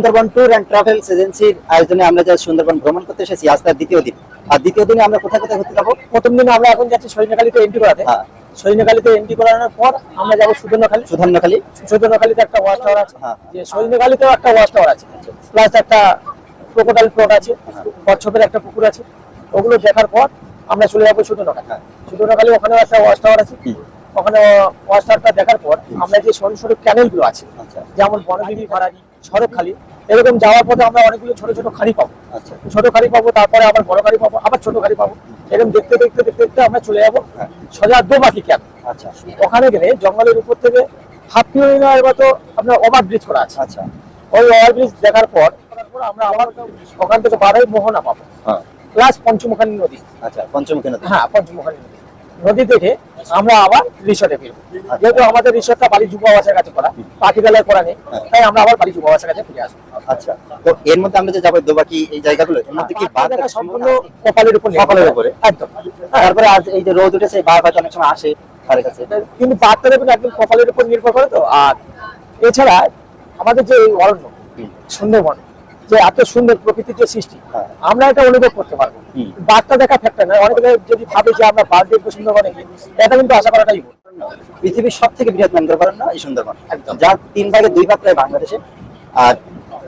Sundarban tour and travels এজেন্সির আয়োজনে আমরা যা সুন্দরবন ভ্রমণ করতে এসেছি আজ তার দ্বিতীয় দিন। আর দ্বিতীয় দিনে আমরা কোথায় কোথায় ঘুরতে যাব? প্রথম দিনে আমরা এখন যাচ্ছি সৈন্যখালীতে এন্ট্রি করাতে। হ্যাঁ। সৈন্যখালীতে এন্ট্রি করানোর পর আমরা যাব সুধন্যখালী সুধন্যখালী সুধন্যখালীতে একটা ওয়াচ টাওয়ার আছে। হ্যাঁ। যে সৈন্যখালীতেও একটা ওয়াচ টাওয়ার আছে। প্লাস একটা ক্রোকোডাইল প্লট আছে কচ্ছপের একটা পুকুর আছে। ওগুলো দেখার পর আমরা চলে যাব সুধন্যখালী হ্যাঁ। সুধন্যখালী ওখানে একটা ওয়াচ টাওয়ার আছে। ওখানে ওয়াচ টাওয়ারটা দেখার পর আমরা যে সরু সরু ক্যানেলগুলো আছে আচ্ছা। যেমন বনবিবি ভাড়ানি সড়কখালী এরকম যাওয়ার পথে আমরা অনেকগুলো ছোট ছোট খাড়ি পাবো। আচ্ছা। ছোট খাড়ি পাবো তারপরে আবার বড় খাড়ি পাবো আবার ছোট খাড়ি পাবো। এরকম দেখতে দেখতে দেখতে দেখতে আমরা চলে যাব হ্যাঁ। সোজা দোবাকি ক্যাম্প। আচ্ছা। ওখানে গেলে জঙ্গলের উপর থেকে হাফ কিলোমিটার মতো আপনার ওভার ব্রিজ করা আছে। আচ্ছা। ওই ওভার ব্রিজ দেখার পর আমরা আবার ওখান থেকে বারোই মোহনা পাবো। হ্যাঁ। প্লাস পঞ্চমুখানী নদী। আচ্ছা পঞ্চমুখী নদী। হ্যাঁ পঞ্চমুখানী নদী। নদী থেকে আমরা আবার রিসোর্টে ফিরবো। যেহেতু আমাদের রিসোর্টটা বাড়ি যুব আবাসের কাছে করা পাখিবেলায় করা নেই হ্যাঁ। তাই আমরা আবার বাড়ি যুব আবাসের কাছে ফিরে আসব আচ্ছা তো এর মধ্যে আমরা যে যাব দোবাকি এই জায়গাগুলো এর মধ্যে কি বাঘ দেখা সম্পূর্ণ কপালের উপর কপালের উপরে? একদম তারপরে আজ এই যে রোদ উঠেছে বাঘ হয়তো অনেক সময় আসে কাছে কিন্তু একদম কপালের উপর নির্ভর করে তো আর এছাড়া আমাদের যে অরণ্য। সুন্দরবন যে এত সুন্দর প্রকৃতির যে সৃষ্টি হ্যাঁ। আমরা এটা অনুভব করতে পারব। বাঘটা দেখা ফ্যাক্টর নয় অনেকে যদি ভাবে যে আমরা বাঘ দেখব সুন্দরবনে গিয়ে, এটা কিন্তু আশা করাটাই পৃথিবীর সব থেকে বৃহৎ ম্যানগ্রোভ অরণ্য এই সুন্দরবন। একদম। যার তিন ভাগে দুই ভাগ প্রায় বাংলাদেশে আর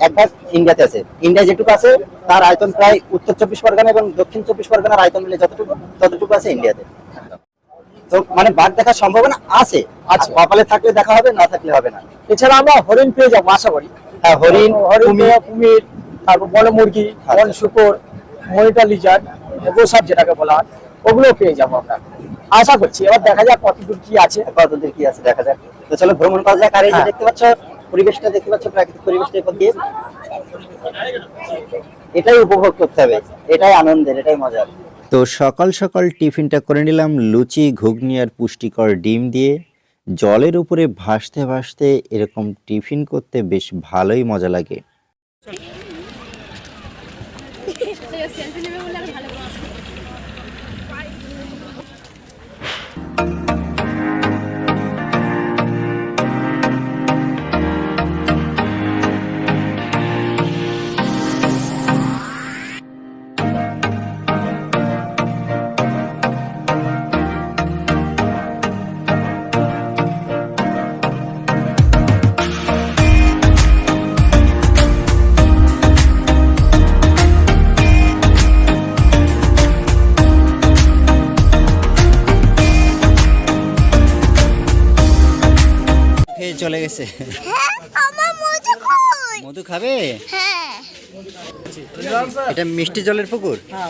এক ভাগ ইন্ডিয়াতে আছে। ইন্ডিয়া যেটুকু আছে তার আয়তন প্রায় উত্তর চব্বিশ পরগনা এবং দক্ষিণ চব্বিশ পরগনার আয়তন মিলে যতটুকু ততটুকু আছে ইন্ডিয়াতে। তো মানে বাঘ দেখার সম্ভাবনা আছে। আছে। কপালে থাকলে দেখা হবে না থাকলে হবে না। এছাড়া আমরা হরিণ পেয়ে যাব আশা করি। হ্যাঁ হরিণ হরিণ কুমির। তারপর বন মুরগি আচ্ছা। বন শুকর মনিটার লিজার্ড গোসাপ যেটাকে বলা হয় ওগুলো পেয়ে যাব আমরা। আশা করছি এবার দেখা যাক কতদূর কি আছে। কতদূর কি আছে দেখা যাক। তো চলো ভ্রমণ করা যাক। আর এই যে হ্যাঁ। দেখতে পাচ্ছ পরিবেশটা দেখতে পাচ্ছ প্রাকৃতিক পরিবেশটা এরপর দিয়ে এটাই উপভোগ করতে হবে। এটাই আনন্দের এটাই মজার। তো সকাল সকাল টিফিনটা করে নিলাম লুচি ঘুগনি আর পুষ্টিকর ডিম দিয়ে। জলের উপরে ভাসতে ভাসতে এরকম টিফিন করতে বেশ ভালোই মজা লাগে। গেছে। কই মধু খাবে? হ্যাঁ। এটা মিষ্টি জলের পুকুর? হ্যাঁ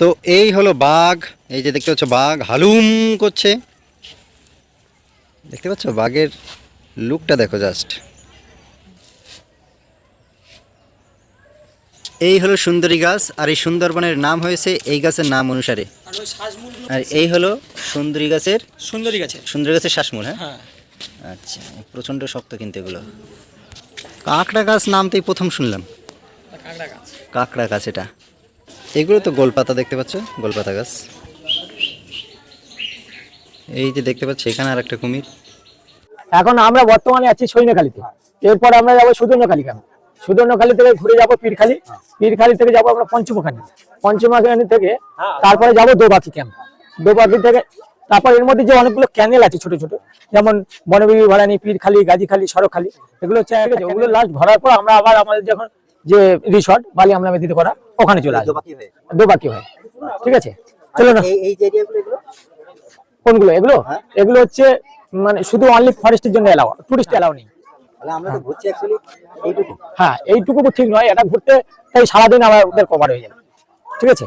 তো এই হলো বাঘ এই যে দেখতে পাচ্ছ বাঘ হালুম করছে। দেখতে পাচ্ছ বাঘের লুকটা দেখো জাস্ট এই হলো সুন্দরী গাছ আর এই সুন্দরবনের নাম হয়েছে এই গাছের নাম অনুসারে। আর এই হলো সুন্দরী গাছের সুন্দরী গেছে সুন্দরী গাছের শ্বাসমূল হ্যাঁ? হ্যাঁ। আচ্ছা প্রচণ্ড শক্ত কিন্তু এগুলো। কাঁকড়া গাছ নামতেই প্রথম শুনলাম। কাঁকড়া গাছ। এটা। এগুলো তো গোলপাতা দেখতে পাচ্ছ গোলপাতা গাছ। এই যে দেখতে পাচ্ছ এখানে আর একটা কুমির। এখন আমরা বর্তমানে আছি সৈন্যখালীতে। এরপর আমরা যাব সুদর্ণখালী কেন? সুদর্ণখালী থেকে ঘুরে যাব পীরখালি। পীরখালি থেকে যাব আমরা পঞ্চমখানি পঞ্চমখানি থেকে তারপরে যাব দোবাকি ক্যাম্প দোবাকি থেকে তারপর এর মধ্যে যে অনেকগুলো ক্যানেল আছে ছোট ছোট যেমন বনবিবি ভরানি পীরখালি গাজীখালী সড়কখালী এগুলো হচ্ছে ওগুলো লাস্ট ভরার পর আমরা আবার আমাদের যখন যে রিসর্ট বালি আমরা মেদিতে করা ওখানে চলে আসব। দোবাকি হয়। ঠিক আছে? চলো না। কোনগুলো? এগুলো? হ্যাঁ। এগুলো হচ্ছে মানে শুধু অনলি ফরেস্টের জন্য এলাও টুরিস্ট এলাও নেই। তাহলে আমরা তো ঘুরছি অ্যাকচুয়ালি এইটুকু। হ্যাঁ এইটুকু ঠিক নয় এটা ঘুরতে তাই সারাদিন আমাদের কভার হয়ে যাবে। ঠিক আছে?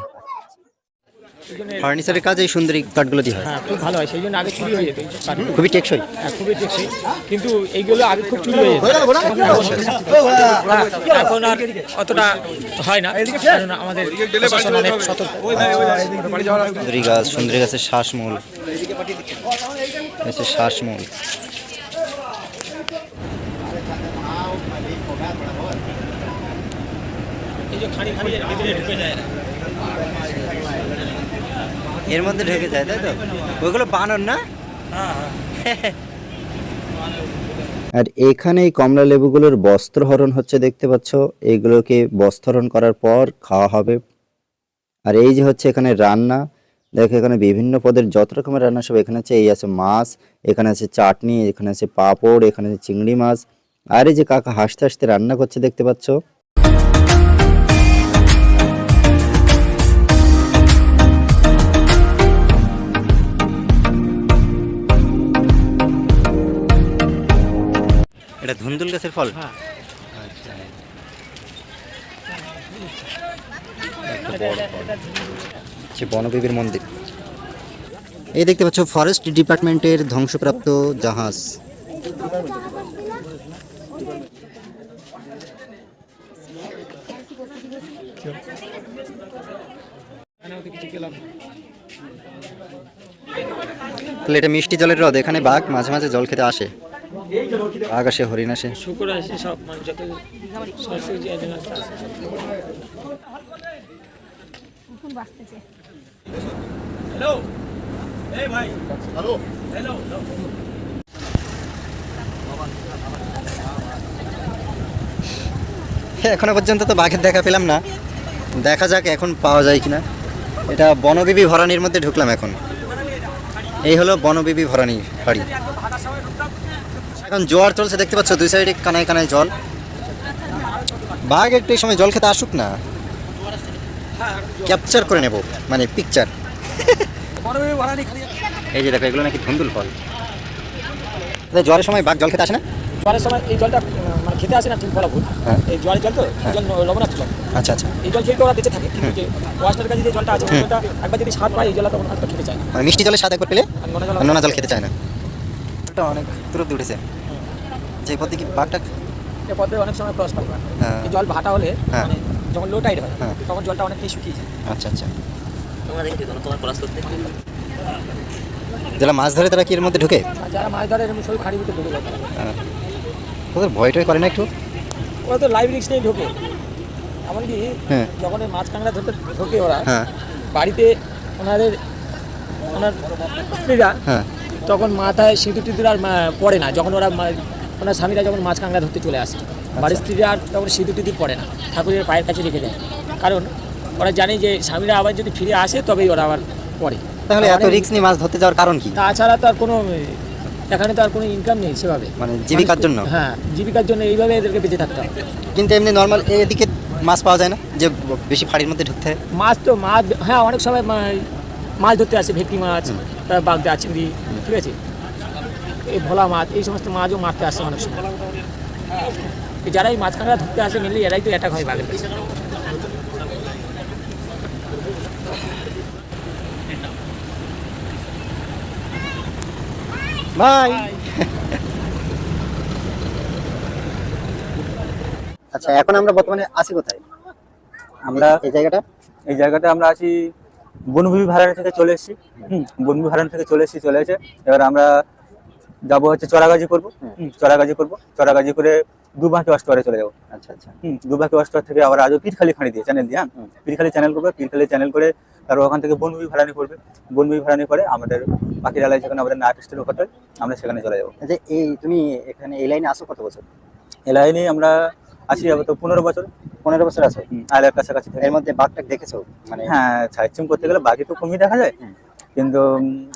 ফার্নিচারের কাজ এই সুন্দরী কাঠগুলো দিয়ে হয়। হ্যাঁ খুব ভালো হয় সেই জন্য আগে চুরি হয়ে যেত কাঠ। খুবই টেকসই। হ্যাঁ খুবই টেকসই। কিন্তু এইগুলো আগে খুব চুরি হয়ে যেত। এখন আর অতটা হয় না কারণ আমাদের প্রশাসন অনেক সতর্ক। সুন্দরী গাছ সুন্দরী গাছের শ্বাসমূল। শ্বাসমূল। যে খানি খানি ভিতরে ঢুকে যায়। এর মধ্যে ঢুকে যায় তাই তো? ওইগুলো বানর না? আর এখানে এই কমলা লেবুগুলোর বস্ত্রহরণ হচ্ছে দেখতে পাচ্ছ। এগুলোকে বস্ত্রহরণ করার পর খাওয়া হবে। আর এই যে হচ্ছে এখানে রান্না দেখো এখানে বিভিন্ন পদের যত রকমের রান্না সব এখানে আছে। এই আছে মাছ এখানে আছে চাটনি এখানে আছে পাঁপড় এখানে আছে চিংড়ি মাছ। আর এই যে কাকা হাসতে হাসতে রান্না করছে দেখতে পাচ্ছ। এটা ধুন্দুল গাছের ফল? হ্যাঁ। সে বনদেবীর মন্দির। এই দেখতে পাচ্ছ ফরেস্ট ডিপার্টমেন্টের ধ্বংসপ্রাপ্ত জাহাজ। তাহলে এটা মিষ্টি জলের হ্রদ এখানে বাঘ মাঝে মাঝে জল খেতে আসে। আসে হরিণ আসে। শুকুর আছে সব মানে যত এখনও পর্যন্ত তো বাঘের দেখা পেলাম না। দেখা যাক এখন পাওয়া যায় কিনা। এটা বনবিবি ভরানির মধ্যে ঢুকলাম এখন। এই হলো বনবিবি ভরানি বাড়ি। এখন জোয়ার চলছে দেখতে পাচ্ছ দুই সাইডে কানায় কানায় জল। বাঘ একটু এই সময় জল খেতে আসুক না। ক্যাপচার করে নেব মানে পিকচার এই যে দেখো এগুলো নাকি ধুন্দুল ফল। জ্বরের সময় বাঘ জল খেতে আসে না? জলের সময় এই জলটা মানে খেতে আসে না ঠিক বলা ভুল হ্যাঁ। এই জলের জল তো এই জল লবণাক্ত জল। আচ্ছা আচ্ছা। এই জল খেয়ে ওরা বেঁচে থাকে কিন্তু যে ওয়াশটার কাছে যে জলটা আছে জলটা একবার যদি স্বাদ পায় এই জলটা তখন খেতে চায় না। মানে মিষ্টি জলের স্বাদ একবার পেলে নোনা জল খেতে চায় না। এটা অনেক দূরত্ব উঠেছে। যে পথে কি বাঘটা এই পথে অনেক সময় ক্রস করে হ্যাঁ। জল ভাটা হলে হ্যাঁ। মানে যখন লো টাইড হয় হ্যাঁ। তখন জলটা অনেকটাই শুকিয়ে যায়। আচ্ছা আচ্ছা। তোমরা দেখেছ তোমার ক্রস করতে? যারা মাছ ধরে তারা কি এর মধ্যে ঢুকে? আর যারা মাছ ধরে এরকম সব খাড়ি ভিতরে ঢুকে যায়। হ্যাঁ। ওদের ভয় টয় করে না একটু? ওরা তো লাইভ রিক্স নিয়ে ঢোকে। এমনকি হ্যাঁ। যখন এই মাছ কাঁকড়া ধরতে ঢোকে ওরা হ্যাঁ। বাড়িতে ওনাদের ওনার স্ত্রীরা হ্যাঁ। তখন মাথায় সিঁদুর টিঁদুর আর পড়ে না। যখন ওরা ওনার স্বামীরা যখন মাছ কাঁকড়া ধরতে চলে আসে বাড়ির স্ত্রীরা আর তখন সিঁদুর টিঁদুর পড়ে না। ঠাকুরের পায়ের কাছে রেখে দেয়। কারণ ওরা জানে যে স্বামীরা আবার যদি ফিরে আসে তবেই ওরা আবার পড়ে। তাহলে এত রিস্ক নিয়ে মাছ ধরতে যাওয়ার কারণ কি? তাছাড়া তো আর কোনো এখানে তো আর কোনো ইনকাম নেই সেভাবে। মানে জীবিকার জন্য? হ্যাঁ জীবিকার জন্য এইভাবে এদেরকে বেঁচে থাকতে হবে। কিন্তু এমনি নর্মাল এদিকে মাছ পাওয়া যায় না? যে বেশি ফাড়ির মধ্যে ঢুকতে? হয় মাছ তো মাছ হ্যাঁ অনেক সময় মাছ ধরতে আসে ভেটকি মাছ। বাগদা চিংড়ি ঠিক আছে? এই ভোলা মাছ এই সমস্ত মাছও মারতে আসে অনেক সময়। এই যারা এই মাছ কাঁকড়া ধরতে আসে মেনলি এরাই তো অ্যাটাক হয় বাঘের কাছে। ভাই। আচ্ছা এখন আমরা বর্তমানে আছি কোথায়? আমরা এই জায়গাটা? এই জায়গাতে আমরা আছি বনভূমি ভাড়ানি থেকে চলে এসেছি। হুম, বনভূমি ভাড়ানি থেকে চলে এসেছি চলে এসে এবার আমরা যাব হচ্ছে চড়াগাজি করব। চড়াগাজি করব। চড়াগাজি করে দুবাঁকি অষ্টরে চলে যাব। আচ্ছা আচ্ছা। দুবাঁকি অষ্টর থেকে আবার আজও পীরখালি খাঁড়ি দিয়ে চ্যানেল দিয়ে হ্যাঁ? পীরখালি চ্যানেল করবে পীরখালি চ্যানেল করে তারপর ওখান থেকে বনভূমি ভাড়ানি করবে। বনভূমি ভাড়ানি করে আমাদের বাকি এলাকায় যেখানে আমাদের নাট স্টের ওখানে আমরা সেখানে চলে যাব। যে এই তুমি এখানে এই লাইনে আসো কত বছর? এই লাইনে আমরা আছি তো পনেরো বছর। পনেরো বছর আছে। আয়লার কাছাকাছি এর মধ্যে বাঘটা দেখেছ? মানে হ্যাঁ সাইচিং করতে গেলে বাকি তো কমই দেখা যায়। কিন্তু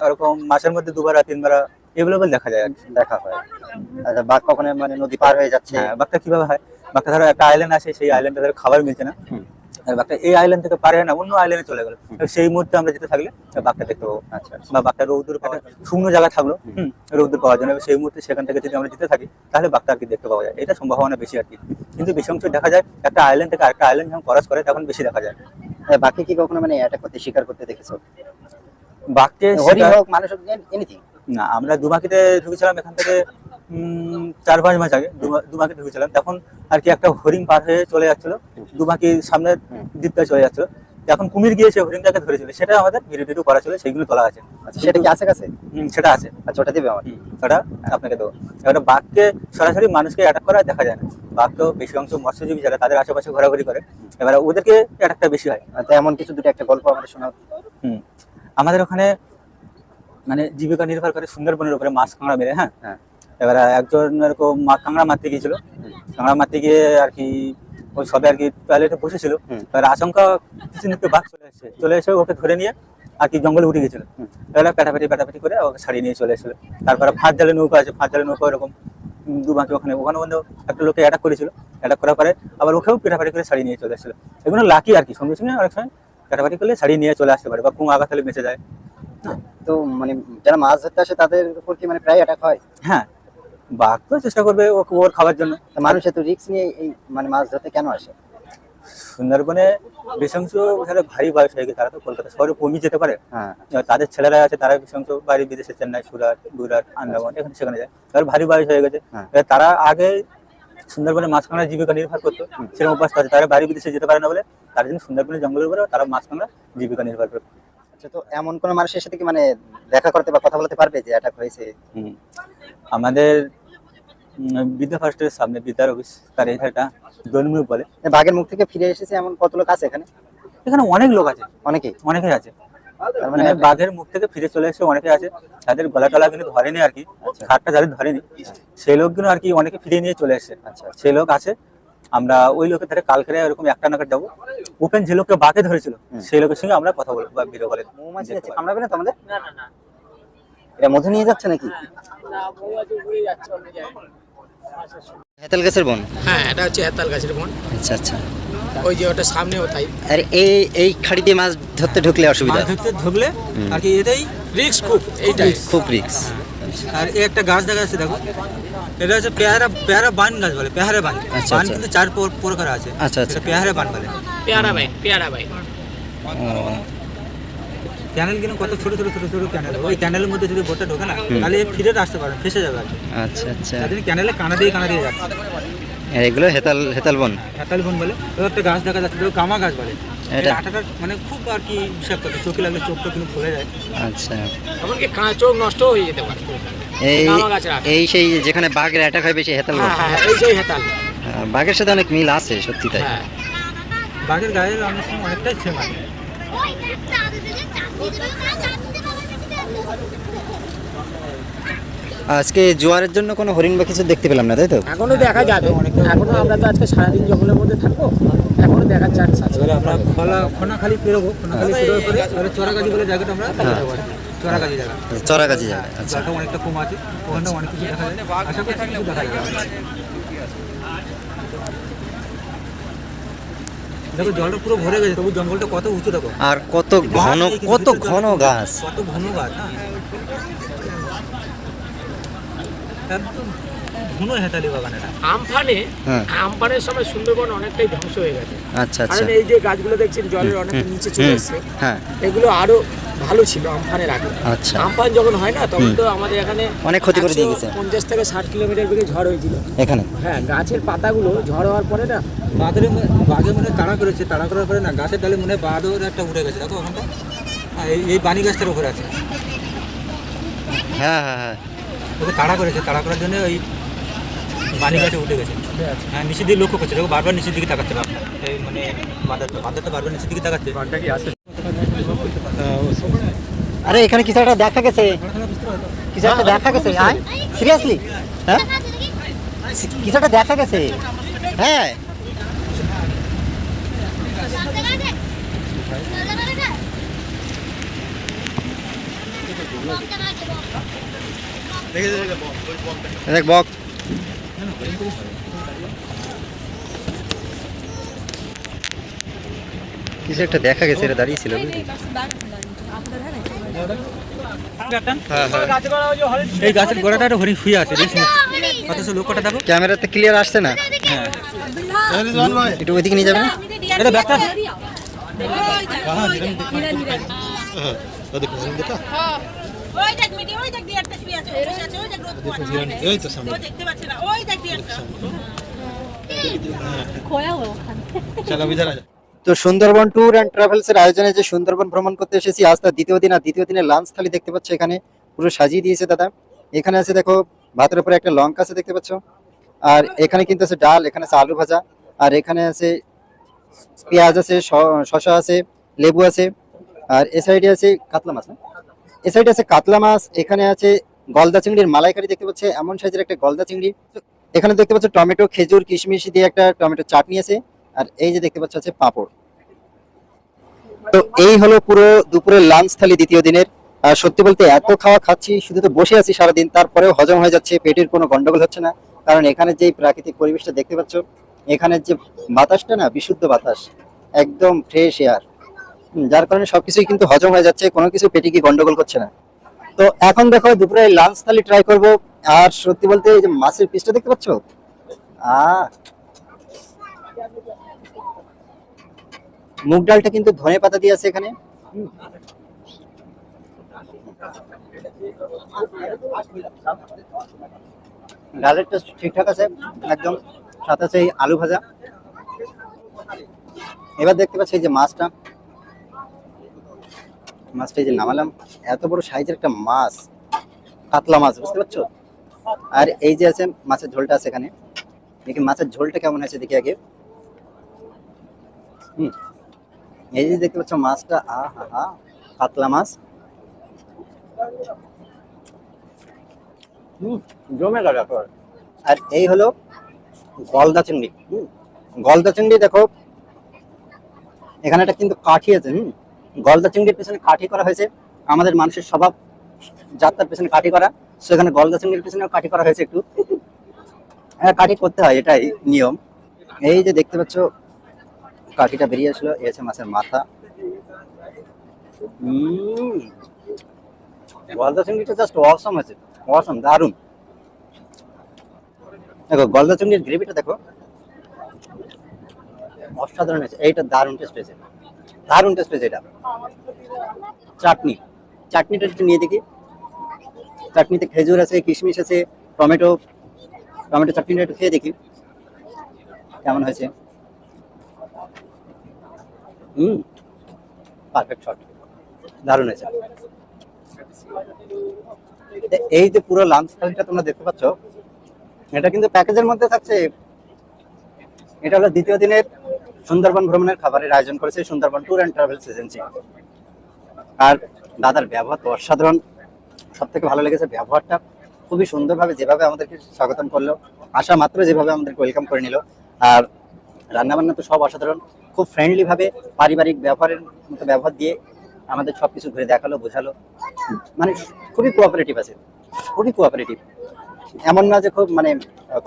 ওরকম মাসের মধ্যে দুবার আর তিনবার এভেলেবল দেখা যায় দেখা হয়। আচ্ছা বাঘ কখনো মানে নদী পার হয়ে যাচ্ছে? হ্যাঁ বাঘটা কীভাবে হয়? বাঘটা ধরো একটা আইল্যান্ড আছে সেই আইল্যান্ডে ধরো খাবার মিলছে না। বাঘটা এই আইল্যান্ড থেকে পারে না অন্য আইল্যান্ডে চলে গেল। সেই মুহূর্তে আমরা যেতে থাকলে বাঘটা দেখতে পাবো। আচ্ছা আচ্ছা। বা বাঘটা রৌদ্র পাওয়া শূন্য জায়গা থাকল রৌদ্র পাওয়ার জন্য। সেই মুহূর্তে সেখান থেকে যদি আমরা যেতে থাকি তাহলে বাঘটা আর কি দেখতে পাওয়া যায়। এটা সম্ভাবনা বেশি আর কি। কিন্তু বেশি অংশ দেখা যায় একটা আইল্যান্ড থেকে আরেকটা আইল্যান্ড যখন ক্রস করে তখন বেশি দেখা যায়। হ্যাঁ, বাঘকে কি কখনো মানে অ্যাটাক করতে শিকার করতে দেখেছ? বাঘকে মানুষ এনিথিং না আমরা দুমাকিতে ঢুকেছিলাম এখান থেকে চার পাঁচ মাস আগে দুমা- ঢুকেছিলাম। তখন আর কি একটা হরিণ পার হয়ে চলে যাচ্ছিল। দুমাকি সামনের দ্বীপটা চলে যাচ্ছিল। এখন কুমির গিয়েছে হরিণটাকে ধরেছিল। সেটা আমাদের ভিডিও টিডিও করা ছিল সেইগুলো তোলা আছে। আচ্ছা সেটা কি আছে কাছে? সেটা আছে। আচ্ছা ওটা দিবে আমার ওটা আপনাকে দেবো। এবার বাঘকে সরাসরি মানুষকে অ্যাটাক করা দেখা যায় না। বাঘ তো বেশি অংশ মৎস্যজীবী যারা তাদের আশেপাশে ঘোরাঘুরি করে। এবার ওদেরকে অ্যাটাকটা বেশি হয়। এমন কিছু দুটো একটা গল্প আমাদের শোনা হুম আমাদের ওখানে মানে জীবিকা নির্ভর করে সুন্দরবনের উপরে মাছ কাঁকড়া মেরে হ্যাঁ? হ্যাঁ। এবার একজন এরকম মা- কাঁকড়া মারতে গিয়েছিল। কাঁকড়া মারতে গিয়ে আর কি ওই সবে আর কি টয়লেটে বসেছিল। এবার আশঙ্কা কিছু নিতে বাঘ চলে এসেছে। চলে এসে ওকে ধরে নিয়ে আর কি জঙ্গলে উঠে গেছিল। এবার পেটাপেটি পেটাপেটি করে ওকে ছাড়িয়ে নিয়ে চলে এসেছিল। তারপরে ফাঁদ জালে নৌকা আছে ফাঁদ জালে নৌকা এরকম দু বাঁকি ওখানে ওখানে বন্ধু একটা লোকে অ্যাটাক করেছিল। অ্যাটাক করার পরে আবার ওকেও পেটাপাটি করে ছাড়িয়ে নিয়ে চলে এসেছিল। এগুলো লাকি আর কি সঙ্গে সঙ্গে অনেক সময় পেটাপাটি করলে ছাড়িয়ে নিয়ে চলে আসতে পারে বা কুঁ আঘাত হলে বেঁচে যায়। তো মানে যারা মাছ ধরতে আসে তাদের উপর কি মানে প্রায় অ্যাটাক হয়? হ্যাঁ বাঘ তো চেষ্টা করবে ওর খাবার জন্য। মানুষ এত রিস্ক নিয়ে এই মানে মাছ ধরতে কেন আসে? সুন্দরবনে বেশংশ যারা ভারী বয়স হয়ে গেছে তারা তো কলকাতা শহরে কমই যেতে পারে। হ্যাঁ। তাদের ছেলেরা আছে তারা বেশংশ বাইরে বিদেশে চেন্নাই সুরাট গুজরাট আন্দামান এখানে সেখানে যায়। তাদের ভারী বয়স হয়ে গেছে। হ্যাঁ। তারা আগে সুন্দরবনে মাছ কাঁকড়ার জীবিকা নির্ভর করতো। সেরকম অভ্যাস আছে। তারা বাইরে বিদেশে যেতে পারে না বলে তার জন্য সুন্দরবনের জঙ্গলের উপরে তারা মাছ কাঁকড়া জীবিকা নির্ভর করতো আচ্ছা তো এমন কোন মানুষের সাথে কি মানে দেখা করতে বা কথা বলতে পারবে যে অ্যাটাক হয়েছে? আমাদের বিদ্যা ফার্স্টের সামনে বিদ্যার অফিস তার এখানটা দলমুখ বলে। বাঘের মুখ থেকে ফিরে এসেছে এমন কত লোক আছে এখানে? এখানে অনেক লোক আছে। অনেকেই অনেকেই আছে। মানে মানে বাঘের মুখ থেকে ফিরে চলে এসে অনেকে আছে। তাদের গলা টলা কিন্তু ধরেনি আর কি। খাটটা যাদের ধরেনি সেই লোকগুলো আর কি অনেকে ফিরে নিয়ে চলে এসেছে। আচ্ছা সেই লোক আছে। আমরা ওই লোকের ধারে কালকে এরকম একটা নাগাদ যাব। ওপেন যে লোককে বাঘে ধরেছিল সেই লোকের সঙ্গে আমরা কথা বলব বা ভিডিও কলে মৌমাছি যাচ্ছে কামড়াবে না তোমাদের? এটা মধু নিয়ে যাচ্ছে নাকি? হেতাল গাছের বন? হ্যাঁ এটা হচ্ছে হেতাল গাছের বন। আচ্ছা আচ্ছা। ওই যে ওটা সামনেও তাই। আর এই এই খাড়ি দিয়ে মাছ ধরতে ঢুকলে অসুবিধা? মাছ ধরতে ঢুকলে আর কি এটাই রিক্স খুব এইটাই। খুব রিক্স আর এই একটা গাছ দেখা যাচ্ছে দেখো। এটা হচ্ছে পেয়ারা পেয়ারা বান গাছ বলে পেয়ারা বান। আচ্ছা, বান আচ্ছা। কিন্তু চার প্র- প্রকার আছে। আচ্ছা, আচ্ছা। পেয়ারা বান বলে। পেয়ারা ভাই পেয়ারা ভাই ক্যানেল কিন্তু কত ছোট ছোট ছোট ছোট ক্যানেল ওই ক্যানেলের মধ্যে যদি বোটটা ঢোকে না তাহলে ফিরে আসতে পারে ফেসে যাবে আচ্ছা আচ্ছা। তার জন্য ক্যানেলে কানা দিয়ে কানা দিয়ে যাচ্ছে। আর এগুলো হেতাল হেতাল বন। হেতাল বন বলে। ওই একটা গাছ দেখা যাচ্ছে ওই কামা গাছ বলে। এটা- আটাটা মানে খুব আর কি বিষাক্ত চোখে লাগলে চোখটা কিন্তু ফুলে যায়। আচ্ছা। এমনকি কাঁচ চোখ নষ্ট হয়ে যেতে পারে? এই। এই সেই যেখানে বাঘের অ্যাটাক হয় বেশি হেতাল বন। হ্যাঁ হ্যাঁ এই সেই হেতাল। হ্যাঁ, বাঘের সাথে অনেক মিল আছে সত্যি তাই। হ্যাঁ। বাঘের গায়ের রঙের সঙ্গে অনেকটাই সেম আছে। আজকে জোয়ারের জন্য কোনো হরিণ বা কিছু দেখতে পেলাম না তাই তো? এখনও দেখা যাবে এখনও আমরা তো আজকে সারাদিন জঙ্গলের মধ্যে থাকব। এখনও দেখার চান্স আছে। এবারে আমরা খোলা খোনাখালি পেরোবো খোনাখালি পেরোবার পরে এবারে চোরাগাজি বলে জায়গাটা আমরা কি। চোরাগাজি জায়গা। চড়াগাছি যাবে আচ্ছা। জায়গা অনেকটা কম আছে। ওখানে অনেক কিছু দেখা যায়। আশা করছি কিছু দেখা যাবে। দেখো জলটা পুরো ভরে গেছে তবু জঙ্গলটা কত উঁচু দেখো। আর কত ঘন কত ঘন গাছ। কত ঘন গাছ একদম ঘন হেতালি বাগান এটা। আমফানে হ্যাঁ। আমফানের সময় সুন্দরবন অনেকটাই ধ্বংস হয়ে গেছে। আচ্ছা আচ্ছা। এই যে গাছগুলো দেখছেন জলের অনেক নিচে চলে এসছে। হ্যাঁ। এগুলো আরও ভালো ছিল আমফানের আগে। আচ্ছা। আমফান যখন হয় না তখন তো আমাদের এখানে অনেক ক্ষতি করে দিয়ে গেছে। পঞ্চাশ থেকে ষাট কিলোমিটার বেগে ঝড় হয়েছিল। এখানে? হ্যাঁ গাছের পাতাগুলো ঝড় হওয়ার পরে না বাঁধের বাঘে মনে হয় তাড়া করেছে তাড়া করার পরে না গাছের ডালে মনে হয় বাঁধর একটা উঠে গেছে। দেখো ওখানটা। আর এই এই বানি গাছটার উপরে আছে। হ্যাঁ হ্যাঁ হ্যাঁ। ওকে তাড়া করেছে তাড়া করার জন্য ওই বানি গাছে উঠে গেছে। হ্যাঁ নিচের দিকে লক্ষ্য করছে। দেখো বারবার নিচের দিকে তাকাচ্ছে। এই মানে বাঁধারটা বাঁধারটা বারবার নিচের দিকে তাকাচ্ছে। বাঘটা কি আছে? আরে এখানে কিছু একটা দেখা গেছে। কিছু একটা দেখা গেছে। আয়। সিরিয়াসলি হ্যাঁ। কিছু একটা দেখা গেছে। হ্যাঁ। দেখ বক। কিছু একটা দেখা গেছে এটা দাঁড়িয়ে ছিল বুঝলি? হ্যাঁ হ্যাঁ। এই গাছের গোড়াটা একটা হরিণ শুয়ে আছে দেখছি অথচ লোকটা দেখো। ক্যামেরাতে ক্লিয়ার আসছে না। হ্যাঁ। একটু ওইদিকে নিয়ে যাবে না? এটা ব্যাগটা? ওই দেখ মিটি ওই দেখ ডিয়ারটা শুয়ে আছে বসে আছে ওই দেখ রোদ পোয়াচ্ছে এই তো সামনে। দেখতে পাচ্ছি না ওই দেখ তো সুন্দরবন ট্যুর অ্যান্ড ট্রাভেলস এর আয়োজনে যে সুন্দরবন ভ্রমণ করতে এসেছি আজ তার দ্বিতীয় দিন আর দ্বিতীয় দিনের লাঞ্চ থালি দেখতে পাচ্ছ এখানে। পুরো সাজিয়ে দিয়েছে দাদা। এখানে আছে দেখো ভাতের উপরে একটা লঙ্কা আছে দেখতে পাচ্ছ। আর এখানে কিন্তু আছে ডাল এখানে আছে আলু ভাজা আর এখানে আছে পেঁয়াজ আছে শ- শসা আছে, লেবু আছে, আর এ সাইডে আছে কাতলা মাছ? এ সাইডে আছে কাতলা মাছ, এখানে আছে গলদা চিংড়ির মালাইকারি দেখতে পাচ্ছে, এমন সাইজের একটা গলদা চিংড়ি। এখানে দেখতে পাচ্ছ টমেটো, খেজুর, কিশমিশ দিয়ে একটা টমেটো চাটনি আছে, আর এই যে দেখতে পাচ্ছ আছে পাঁপড়। তো এই হলো পুরো দুপুরের লাঞ্চ থালি দ্বিতীয় দিনের। আর সত্যি বলতে এত খাওয়া খাচ্ছি, শুধু তো বসে আছি সারাদিন, তারপরেও হজম হয়ে যাচ্ছে, পেটের কোনো গন্ডগোল হচ্ছে না। কারণ এখানে যে প্রাকৃতিক পরিবেশটা দেখতে পাচ্ছ এখানের যে বাতাসটা না, বিশুদ্ধ বাতাস, একদম ফ্রেশ এয়ার যার কারণে সবকিছুই কিন্তু হজম হয়ে যাচ্ছে, কোনো কিছু পেটে কি গন্ডগোল করছে না। তো এখন দেখো, দুপুরে লাঞ্চ থালি ট্রাই করব। আর সত্যি বলতে এই যে মাছের পিসটা দেখতে পাচ্ছ? মুগ ডালটা কিন্তু ধনে পাতা দিয়ে আছে এখানে। ডালের টেস্ট ঠিকঠাক আছে, একদম। সাথে আছে এই আলু ভাজা। এবার দেখতে পাচ্ছি এই যে মাছটা। মাছটা এই যে নামালাম। এত বড় সাইজের একটা মাছ কাতলা মাছ বুঝতে পারছ? আর এই যে আছে মাছের ঝোলটা আছে এখানে। দেখি মাছের ঝোলটা কেমন আছে দেখি আগে। হুম। এই যে দেখতে পাচ্ছ মাছটা আ হা হা কাতলা মাছ। হুম জমে গেল আর এই হলো গলদা চিংড়ি গলদা চিংড়ি দেখো, এখানে কিন্তু কাঠি আছে গলদা চিংড়ির পেছনে কাঠি করা হয়েছে, আমাদের মানুষের স্বভাব, যাত্রার পেছনে কাঠি করা সেখানে গলদা চিংড়ির পেছনেও কাঠি করা হয়েছে একটু। হ্যাঁ কাঠি করতে হয়, এটাই নিয়ম। এই যে দেখতে পাচ্ছ, কাঠিটা বেরিয়ে আসলো আছে মাছের মাথা। গলদা চিংড়িটা জাস্ট অসম আছে অসম দারুণ। দেখো, গলদা চিংড়ির গ্রেভিটা দেখো। অসাধারণ হয়েছে। এইটা দারুণ টেস্ট হয়েছে। দারুণ টেস্ট হয়েছে এটা। চাটনি। চাটনিটা একটু নিয়ে দেখি। চাটনিতে খেজুর আছে, কিশমিশ আছে, টমেটো। টমেটো চাটনিটা একটু খেয়ে দেখি। কেমন হয়েছে? হুম। পারফেক্ট শট দারুণ হয়েছে। এই যে পুরো লাঞ্চ থালিটা তোমরা দেখতে পাচ্ছ এটা কিন্তু প্যাকেজের মধ্যে থাকছে। এটা হলো দ্বিতীয় দিনের সুন্দরবন ভ্রমণের খাবারের আয়োজন করেছে Sundarban tour and travels agency. আর দাদার ব্যবহার তো অসাধারণ। সব থেকে ভালো লেগেছে ব্যবহারটা। খুবই সুন্দরভাবে যেভাবে আমাদেরকে স্বাগতম করল আসা মাত্র যেভাবে আমাদেরকে ওয়েলকাম করে নিল। আর রান্নাবান্না তো সব অসাধারণ। খুব ফ্রেন্ডলিভাবে পারিবারিক ব্যবহারের মতো ব্যবহার দিয়ে আমাদের সব কিছু ঘুরে দেখাল, বোঝালো। মানে খুবই কোঅপারেটিভ আছে। খুবই কোঅপারেটিভ এমন না যে খুব মানে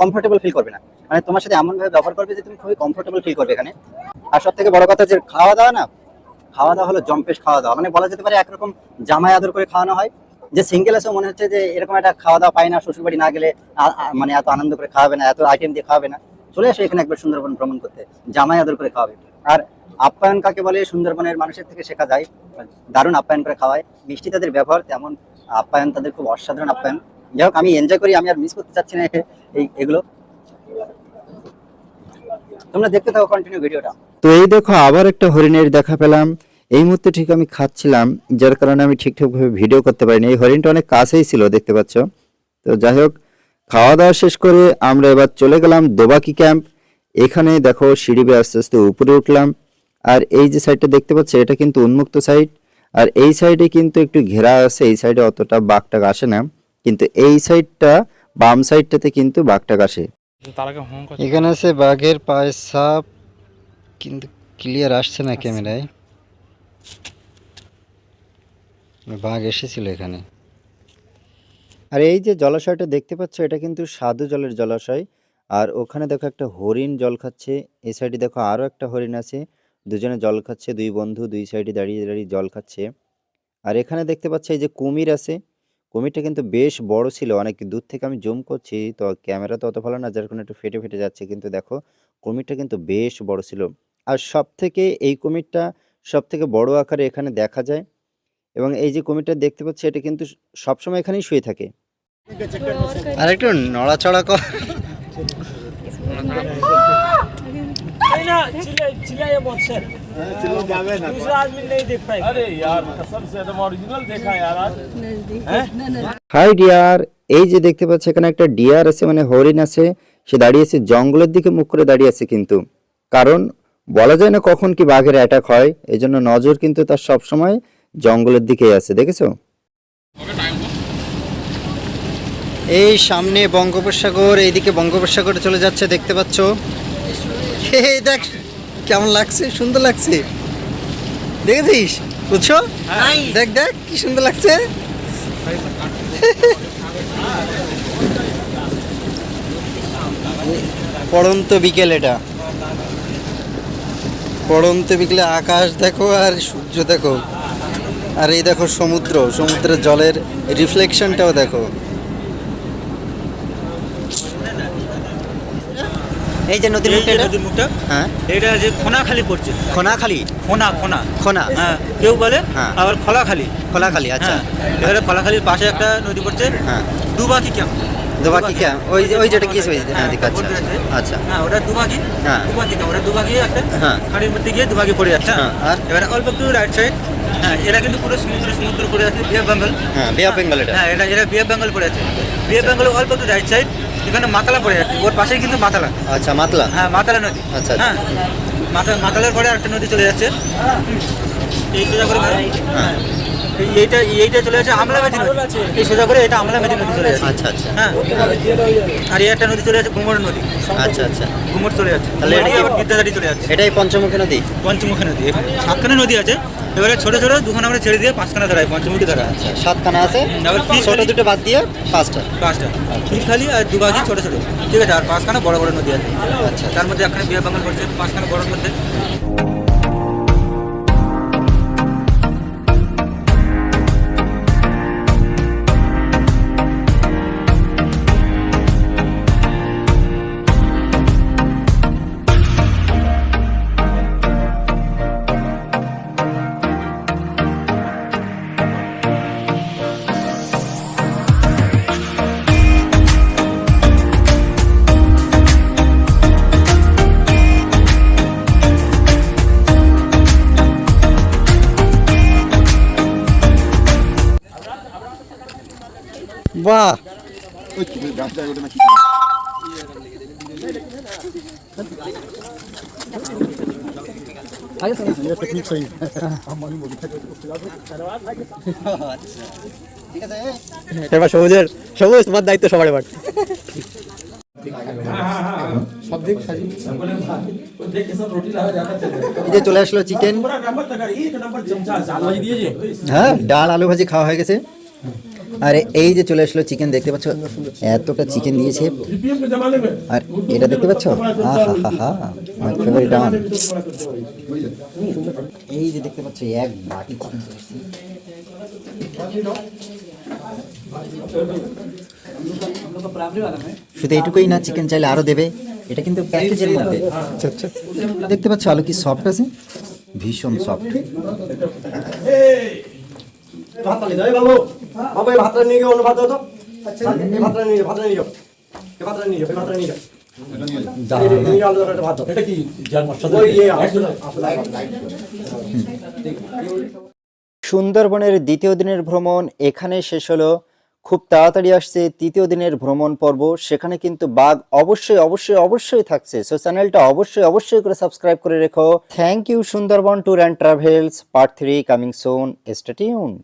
কমফোর্টেবল ফিল করবে না। মানে তোমার সাথে এমন ভাবে ব্যবহার করবে যে তুমি খুবই কমফোর্টেবল ফিল করবে এখানে। আর সব থেকে বড় কথা যে খাওয়া দাওয়া না খাওয়া দাওয়া হলো জম্পেশ খাওয়া দাওয়া মানে বলা যেতে পারে একরকম জামাই আদর করে খাওয়ানো হয়। যে সিঙ্গেল আছে মনে হচ্ছে যে এরকম একটা খাওয়া দাওয়া পাই না শ্বশুর বাড়ি না গেলে মানে এত আনন্দ করে খাওয়াবে না, এত আইটেম দিয়ে খাওয়াবে না। চলে আসো এখানে একবার সুন্দরবন ভ্রমণ করতে, জামাই আদর করে খাওয়াবে। আর আপ্যায়ন কাকে বলে? সুন্দরবনের মানুষের থেকে শেখা যায়। দারুণ আপ্যায়ন করে খাওয়ায়। মিষ্টি তাদের ব্যবহার, তেমন আপ্যায়ন তাদের খুব অসাধারণ আপ্যায়ন। যাই হোক, আমি এনজয় করি, আমি আর মিস করতে চাচ্ছি না এই এগুলো। তোমরা দেখতে থাকো কন্টিনিউ ভিডিওটা। তো এই দেখো, আবার একটা হরিণের দেখা পেলাম। এই মুহূর্তে ঠিক আমি খাচ্ছিলাম, যার কারণে আমি ঠিকঠাকভাবে ভিডিও করতে পারিনি। এই হরিণটা অনেক কাছেই ছিল, দেখতে পাচ্ছ। তো যাই হোক খাওয়া দাওয়া শেষ করে আমরা এবার চলে গেলাম দোবাকি ক্যাম্প এখানে দেখো সিঁড়ি বেয়ে আস্তে আস্তে উপরে উঠলাম। আর এই যে সাইডটা দেখতে পাচ্ছ, এটা কিন্তু উন্মুক্ত সাইড আর এই সাইডে কিন্তু একটু ঘেরা আছে, এই সাইডে অতটা বাঘটাক আসে না। কিন্তু এই সাইডটা বাম সাইডটাতে কিন্তু বাঘটাক আসে এখানে আছে বাঘের পায়ের সাপ কিন্তু ক্লিয়ার আসছে না ক্যামেরায়। বাঘ এসেছিল এখানে। আর এই যে জলাশয়টা দেখতে পাচ্ছ এটা কিন্তু সাধু জলের জলাশয়। আর ওখানে দেখো একটা হরিণ জল খাচ্ছে এই সাইডে দেখো আরও একটা হরিণ আছে। দুজনে জল খাচ্ছে দুই বন্ধু দুই সাইডে দাঁড়িয়ে দাঁড়িয়ে জল খাচ্ছে। আর এখানে দেখতে পাচ্ছ এই যে কুমির আছে কুমিরটা কিন্তু বেশ বড় ছিল। অনেক দূর থেকে আমি জুম করছি তো ক্যামেরা তো অত ভালো না যার কারণে একটু ফেটে ফেটে যাচ্ছে। কিন্তু দেখো কুমিরটা কিন্তু বেশ বড় ছিল। আর সব থেকে এই কুমিরটা সব থেকে বড় আকারে এখানে দেখা যায় এবং এই যে কুমিরটা দেখতে পাচ্ছি এটা কিন্তু সবসময় এখানেই শুয়ে থাকে। আর একটু নড়াচড়া কর। হাই ডিয়ার এই যে দেখতে পাচ্ছি, এখানে একটা ডিয়ার আছে মানে হরিণ আছে। সে দাঁড়িয়ে আছে জঙ্গলের দিকে, মুখ করে দাঁড়িয়ে আছে কিন্তু। কারণ বলা যায় না কখন কি বাঘের অ্যাটাক হয় এই জন্য নজর কিন্তু তার সব সময় জঙ্গলের দিকেই আছে, দেখেছ? এই সামনে বঙ্গোপসাগর, এইদিকে বঙ্গোপসাগর চলে যাচ্ছে, দেখতে পাচ্ছ। দেখ কেমন লাগছে? সুন্দর লাগছে? দেখেছিস? বুঝছ? দেখ দেখ কি সুন্দর লাগছে। পড়ন্ত বিকেল এটা। পড়ন্ত বিকেলে আকাশ দেখো আর সূর্য দেখো। আর এই দেখো সমুদ্র সমুদ্রের জলের রিফ্লেকশনটাও দেখো। এই যে নদীর মুখটা নদীর মুখটা হ্যাঁ। এটা যে খোনাখালি পড়ছে। খোনাখালি খোনা খোনা। খোনা। হ্যাঁ কেউ বলে হ্যাঁ। আবার খোলাখালি। খোলাখালি আচ্ছা। হ্যাঁ এবারে খোলাখালির পাশে একটা নদী পড়ছে। হ্যাঁ। দুবাকি ক্যাম্প। দোবাকি কে ওই ওই যেটা গিয়েছে ওই হ্যাঁ আচ্ছা। বলতে যাচ্ছে। আচ্ছা। হ্যাঁ ওটা দুবাকি। হ্যাঁ। দুবাকি ক্যাম্প। ওটা দুবাকি একটা হ্যাঁ। খাড়ির মধ্যে গিয়ে দুবাকি পড়ে যাচ্ছে। হ্যাঁ, হ্যাঁ আর? এবারে অল্প একটু রাইট সাইড হ্যাঁ এরা কিন্তু পুরো সমুদ্র সমুদ্র পড়ে আছে বিয়ে বেঙ্গল হ্যাঁ বে অফ বেঙ্গল এটা। হ্যাঁ এটা এটা বিয়ে বেঙ্গল পড়ে আছে। বিয়ে বেঙ্গল অল্প একটু রাইট সাইড এখানে মাতালা পড়ে যাচ্ছে ওর পাশেই কিন্তু মাতালা। আচ্ছা মাতলা? হ্যাঁ মাতালা নদী। আচ্ছা, আচ্ছা। হ্যাঁ মাতা মাতালার পরে আরেকটা নদী চলে যাচ্ছে। এই সোজা করে হ্যাঁ। এই- এইটা এইটা চলে যাচ্ছে আমলা মেদি নদী। এই সোজা করে এটা আমলা মেদি নদী চলে যাচ্ছে। আচ্ছা আচ্ছা। হ্যাঁ। আর এই একটা নদী চলে যাচ্ছে গুমর নদী। আচ্ছা আচ্ছা। গুমর চলে যাচ্ছে। তাহলে এটা আবার বিদ্যাধারী চলে যাচ্ছে। এটাই পঞ্চমুখী নদী? পঞ্চমুখী নদী। এখানে সাতখানা নদী আছে। এবারে ছোট ছোট দুখানা আমরা ছেড়ে দিয়ে পাঁচখানা ধরাই পঞ্চমুখী ধরা আছে সাতখানা আছে। আবার ছোট দুটো বাদ দিয়ে পাঁচটা? পাঁচটা। খিলখালি আর দু বাজি ছোট ছোট। ঠিক আছে আর পাঁচখানা বড় বড় নদী আছে। আচ্ছা। তার মধ্যে একখানে বিয়ে বাঙাল করছে পাঁচখানা বড় মধ্যে বাহ। এবার সবুজের সবুজ, তোমার দায়িত্ব সবার এবার। যে চলে আসলো চিকেন হ্যাঁ ডাল, আলু ভাজি খাওয়া হয়ে গেছে। আর এই যে চলে আসলো চিকেন দেখতে পাচ্ছ? এতটা চিকেন দিয়েছে। আর এটা দেখতে পাচ্ছ? হা হা হা ডান এই যে দেখতে পাচ্ছ, এক বাটি চিকেন। শুধু এইটুকুই না চিকেন চাইলে আরও দেবে। এটা কিন্তু প্যাকেজের মধ্যে। দেখতে পাচ্ছ, আলু কি সফট আছে? ভীষণ সফট বাবু এই ভাতটা নিয়ে গিয়ে অন্য ভাত দাও তো। এই ভাতটা নিয়ে ভাতটা নিয়ে যাও এই ভাতটা নিয়ে যাও এই ভাতটা নিয়ে যাও সুন্দরবনের দ্বিতীয় দিনের ভ্রমণ এখানে শেষ হলো। খুব তাড়াতাড়ি আসছে তৃতীয় দিনের ভ্রমণ পর্ব। সেখানে কিন্তু বাঘ অবশ্যই অবশ্যই অবশ্যই থাকছে। সো চ্যানেলটা অবশ্যই অবশ্যই করে সাবস্ক্রাইব করে রেখো। Thank you Sundarban tour and travels part three coming soon stay tuned